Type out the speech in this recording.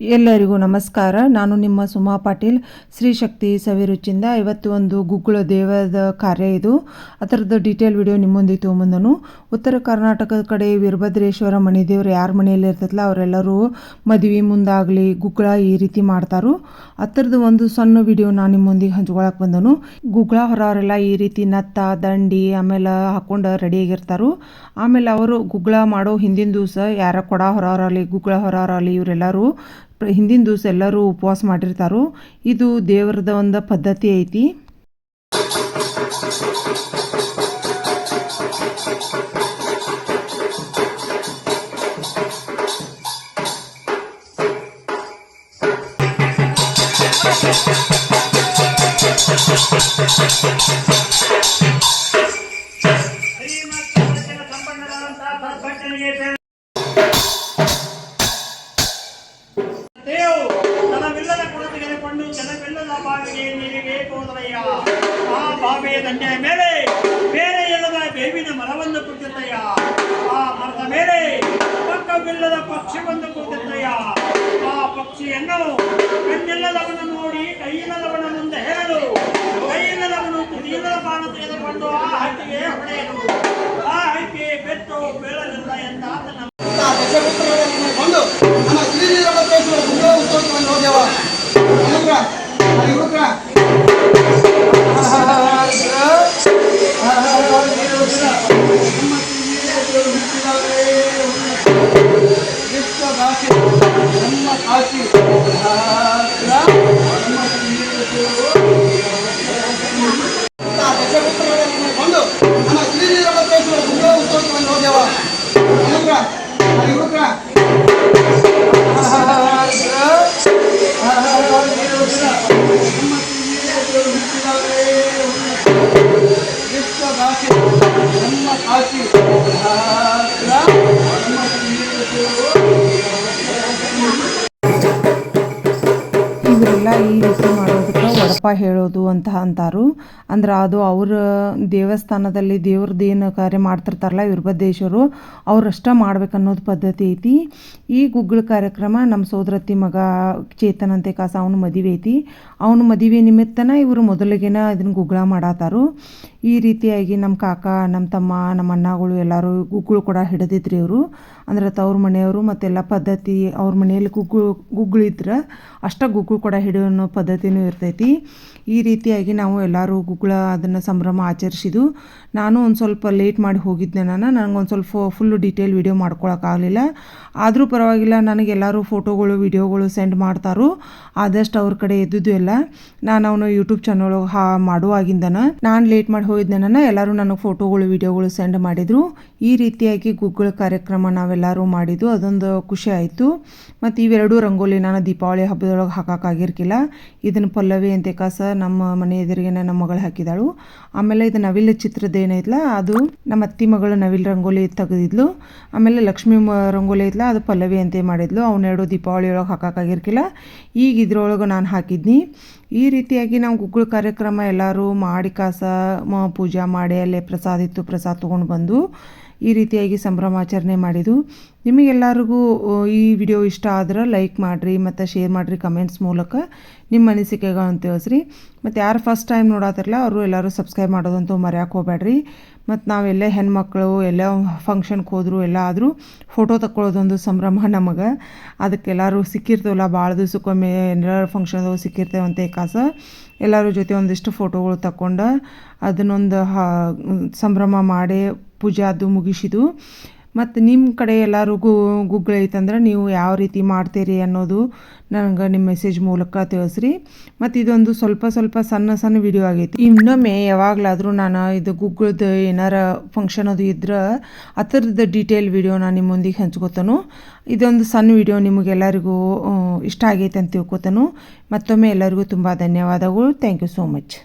ಎಲ್ಲರಿಗೂ ನಮಸ್ಕಾರ. ನಾನು ನಿಮ್ಮ ಸುಮಾ ಪಾಟೀಲ್. ಶ್ರೀ ಶಕ್ತಿ ಸವಿರುಚಿಂದ ಇವತ್ತು ಒಂದು ಗುಗ್ಗುಳ ದೇವದ ಕಾರ್ಯ ಇದು. ಅದರದ್ದು ಡೀಟೇಲ್ ವಿಡಿಯೋ ನಿಮ್ಮೊಂದಿಗೆ ತೊಗೊಂಬಂದನು. ಉತ್ತರ ಕರ್ನಾಟಕದ ಕಡೆ ವೀರಭದ್ರೇಶ್ವರ ಮಣಿದೇವರು ದೇವ್ರು ಯಾರ ಮನೆಯಲ್ಲಿ ಇರ್ತದಲ್ಲ, ಅವರೆಲ್ಲರೂ ಮದುವೆ ಮುಂದಾಗಲಿ ಗುಗ್ಗಳ ಈ ರೀತಿ ಮಾಡ್ತಾರು. ಅದರದ್ದು ಒಂದು ಸಣ್ಣ ವಿಡಿಯೋ ನಾನು ನಿಮ್ಮೊಂದಿಗೆ ಹಂಚ್ಕೊಳಕ್ಕೆ ಬಂದನು. ಗುಗ್ಗಳ ಹೊರವರೆಲ್ಲ ಈ ರೀತಿ ನತ್ತ, ದಂಡಿ, ಆಮೇಲೆ ಹಾಕ್ಕೊಂಡು ರೆಡಿಯಾಗಿರ್ತಾರು ಆಮೇಲೆ ಅವರು ಗುಗ್ಗಳ ಮಾಡೋ ಹಿಂದಿನ ದಿವಸ ಯಾರ ಕೊಡ ಹೊರವರಾಗಲಿ, ಗುಗ್ಗಳ ಹೊರವರಾಗಲಿ, ಇವರೆಲ್ಲರೂ ಹಿಂದಿನ ದಿವಸ ಎಲ್ಲರೂ ಉಪವಾಸ ಮಾಡಿರ್ತಾರೋ ಇದು ದೇವರದ ಒಂದು ಪದ್ಧತಿ ಐತಿ. ಜನವಿಲ್ಲದ ಬಾವಿಗೆ ನೀರಿಗೆ ಹೋದರಯ್ಯ ಆ ಬಾವಿಯ ದಂಡೆಯ ಮೇಲೆ ಬೇರೆ ಎಲ್ಲದ ಬೇವಿನ ಮರವನ್ನು ಕೂತಿದ್ದಯ್ಯ ಆ ಮರದ ಮೇಲೆ ಪಕ್ಕವಿಲ್ಲದ ಪಕ್ಷಿ ಒಂದು ಕೂತಿದ್ದಯ್ಯ ಆ ಪಕ್ಷಿಯನ್ನು ಕಣ್ಣಿಲ್ಲದವನು ನಮ್ಮ ಕಾಶಿ ಒಂದು ನಮ್ಮ ಶ್ರೀನೀರ ಒಡಪ ಹೇಳೋದು ಅಂತ ಅಂತಾರು. ಅಂದ್ರೆ ಅದು ಅವ್ರ ದೇವಸ್ಥಾನದಲ್ಲಿ ದೇವ್ರದ್ದು ಏನು ಕಾರ್ಯ ಮಾಡ್ತಿರ್ತಾರಲ್ಲ ವಿರ್ಭದೇಶ್ವರು ಅವ್ರಷ್ಟ ಮಾಡ್ಬೇಕನ್ನೋದು ಪದ್ಧತಿ ಐತಿ. ಈ ಗುಗ್ಗಳ ಕಾರ್ಯಕ್ರಮ ನಮ್ಮ ಸೋದರತ್ತಿ ಮಗ ಚೇತನ್ ಅಂತೆ ಕಾಸ ಅವನು ಮದುವೆ ಐತಿ. ಅವನು ಮದುವೆ ನಿಮಿತ್ತನ ಇವರು ಮೊದಲಿಗೆನ ಇದನ್ನ ಗುಗ್ಗಳ ಮಾಡಾತಾರು. ಈ ರೀತಿಯಾಗಿ ನಮ್ಮ ಕಾಕ, ನಮ್ಮ ತಮ್ಮ, ನಮ್ಮ ಅಣ್ಣಗಳು ಎಲ್ಲರೂ ಗುಗ್ಗಳು ಕೂಡ ಹಿಡಿದಿದ್ರಿ ಇವರು. ಅಂದ್ರೆ ತವ್ರ ಮನೆಯವರು ಮತ್ತೆಲ್ಲ ಪದ್ಧತಿ, ಅವ್ರ ಮನೆಯಲ್ಲಿ ಗುಗ್ಗಳು ಗುಗ್ಗಳಿದ್ರೆ ಅಷ್ಟ ಗುಗ್ಗಳು ಕೂಡ ಹಿಡಿಯೋ ಅನ್ನೋ ಪದ್ಧತಿನೂ ಇರ್ತೈತಿ. ಈ ರೀತಿಯಾಗಿ ನಾವು ಎಲ್ಲರೂ ಗುಗ್ಗಳ ಅದನ್ನು ಸಂಭ್ರಮ ಆಚರಿಸಿದ್ದು ನಾನು ಒಂದು ಸ್ವಲ್ಪ ಲೇಟ್ ಮಾಡಿ ಹೋಗಿದ್ದೆ ನಾನು. ನನಗೊಂದು ಸ್ವಲ್ಪ ಫುಲ್ಲು ಡೀಟೇಲ್ ವಿಡಿಯೋ ಮಾಡ್ಕೊಳಕ್ಕಾಗಲಿಲ್ಲ ಆದರೂ ಪರವಾಗಿಲ್ಲ, ನನಗೆ ಎಲ್ಲರೂ ಫೋಟೋಗಳು ವಿಡಿಯೋಗಳು ಸೆಂಡ್ ಮಾಡ್ತಾರು. ಆದಷ್ಟು ಅವ್ರ ಕಡೆ ಎದ್ದು ಎಲ್ಲ. ನಾನು ಅವನು ಯೂಟ್ಯೂಬ್ ಚಾನಲ್ ಹಾ ಮಾಡುವಾಗಿಂದನ ನಾನು ಲೇಟ್ ಮಾಡಿ ಹೋಗಿದ್ದೆ ನಾನು. ಎಲ್ಲರೂ ನನಗೆ ಫೋಟೋಗಳು ವಿಡಿಯೋಗಳು ಸೆಂಡ್ ಮಾಡಿದರು. ಈ ರೀತಿಯಾಗಿ ಗುಗ್ಗಳ ಕಾರ್ಯಕ್ರಮ ನಾವೆಲ್ಲರೂ ಮಾಡಿದ್ದು. ಅದೊಂದು ಖುಷಿ ಆಯಿತು. ಮತ್ತು ಇವೆರಡೂ ರಂಗೋಲಿ ನಾನು ದೀಪಾವಳಿ ಹಬ್ಬದೊಳಗೆ ಹಾಕೋಕ್ಕಾಗಿರ್ಕಿಲ್ಲ ಇದನ್ನು ಪಲ್ಲವಿ ಅಂತ ಕಾಸ ನಮ್ಮ ಮನೆ ಎದುರಿಗೆ ನಮ್ಮ ಮಗಳು ಹಾಕಿದಾಳು. ಆಮೇಲೆ ಇದು ನವಿಲು ಚಿತ್ರದ ಏನೈತಲ್ಲ ಅದು ನಮ್ಮ ಅತ್ತಿ ಮಗಳು ನವಿಲ್ ರಂಗೋಲಿ ತೆಗೆದಿದ್ಲು. ಆಮೇಲೆ ಲಕ್ಷ್ಮೀ ರಂಗೋಲಿ ಐತ್ಲ ಅದು ಪಲ್ಲವಿ ಅಂತ ಮಾಡಿದ್ಲು. ಅವನ್ನೆರಡು ದೀಪಾವಳಿ ಒಳಗೆ ಹಾಕೋಕ್ಕಾಗಿರ್ಕಿಲ್ಲ. ಈಗ ಇದ್ರೊಳಗೆ ನಾನು ಹಾಕಿದ್ನಿ. ಈ ರೀತಿಯಾಗಿ ನಾವು ಗುಗ್ಗಳ ಕಾರ್ಯಕ್ರಮ ಎಲ್ಲರೂ ಮಾಡಿ ಕಾಸ, ಮ- ಪೂಜಾ ಮಾಡಿ ಅಲ್ಲೇ ಪ್ರಸಾದ ಇತ್ತು, ಪ್ರಸಾದ ತೊಗೊಂಡು ಬಂದು ಈ ರೀತಿಯಾಗಿ ಸಂಭ್ರಮಾಚರಣೆ ಮಾಡಿದ್ದು ನಿಮಗೆಲ್ಲರಿಗೂ ಈ ವಿಡಿಯೋ ಇಷ್ಟ ಆದ್ರೆ ಲೈಕ್ ಮಾಡಿರಿ, ಮತ್ತು ಶೇರ್ ಮಾಡಿರಿ ಕಮೆಂಟ್ಸ್ ಮೂಲಕ. ನಿಮ್ಮ ಅನಿಸಿಕೆಗಳನ್ನು ತಿಳಿಸ್ರಿ. ಮತ್ತು ಯಾರು ಫಸ್ಟ್ ಟೈಮ್ ನೋಡತ್ತಿರಲ್ಲ ಅವರು ಎಲ್ಲರೂ ಸಬ್ಸ್ಕ್ರೈಬ್ ಮಾಡೋದಂತೂ ಮರೆಯೋಕೆ ಹೋಗ್ಬೇಡ್ರಿ ಮತ್ತು ನಾವೆಲ್ಲೇ ಹೆಣ್ಮಕ್ಳು, ಎಲ್ಲ ಫಂಕ್ಷನ್ಗೆ ಹೋದ್ರು, ಎಲ್ಲ ಆದರೂ ಫೋಟೋ ತಕ್ಕೊಳ್ಳೋದೊಂದು ಸಂಭ್ರಮ ನಮಗೆ. ಅದಕ್ಕೆಲ್ಲರೂ ಸಿಕ್ಕಿರ್ತೇವಲ್ಲ ಭಾಳ ದಿವಸಕ್ಕೊಮ್ಮೆ ಏನಾರ ಫಂಕ್ಷನ್ದಾಗ ಅಂತ ಕಾಸ ಎಲ್ಲರ ಜೊತೆ ಒಂದಿಷ್ಟು ಫೋಟೋಗಳು ತಕ್ಕೊಂಡು ಅದನ್ನೊಂದು ಸಂಭ್ರಮ ಮಾಡಿ ಪೂಜೆ ಅದು ಮುಗಿಸಿದ್ದು ಮತ್ತು ನಿಮ್ಮ ಕಡೆ ಎಲ್ಲರಿಗೂ ಗುಗ್ಗಳ ಐತಂದ್ರೆ ನೀವು ಯಾವ ರೀತಿ ಮಾಡ್ತೀರಿ ಅನ್ನೋದು ನನಗೆ ನಿಮ್ಮ ಮೆಸೇಜ್ ಮೂಲಕ ತಿಳಿಸ್ರಿ. ಮತ್ತು ಇದೊಂದು ಸ್ವಲ್ಪ ಸ್ವಲ್ಪ ಸಣ್ಣ ಸಣ್ಣ ವಿಡಿಯೋ ಆಗೈತಿ. ಇನ್ನೊಮ್ಮೆ ಯಾವಾಗಲಾದರೂ ನಾನು ಇದು ಗುಗ್ಗಳದ್ದು ಏನಾರ ಫಂಕ್ಷನ್ ಅದು ಇದ್ರೆ ಅದರದ್ದು ಡೀಟೇಲ್ ವಿಡಿಯೋ ನಾನು ನಿಮ್ಮೊಂದಿಗೆ ಹಂಚ್ಕೋತಾನು. ಇದೊಂದು ಸಣ್ಣ ವಿಡಿಯೋ ನಿಮಗೆಲ್ಲರಿಗೂ ಇಷ್ಟ ಆಗೈತೆ ಅಂತ ತಿಳ್ಕೊತಾನು. ಮತ್ತೊಮ್ಮೆ ಎಲ್ಲರಿಗೂ ತುಂಬ ಧನ್ಯವಾದಗಳು. Thank you so much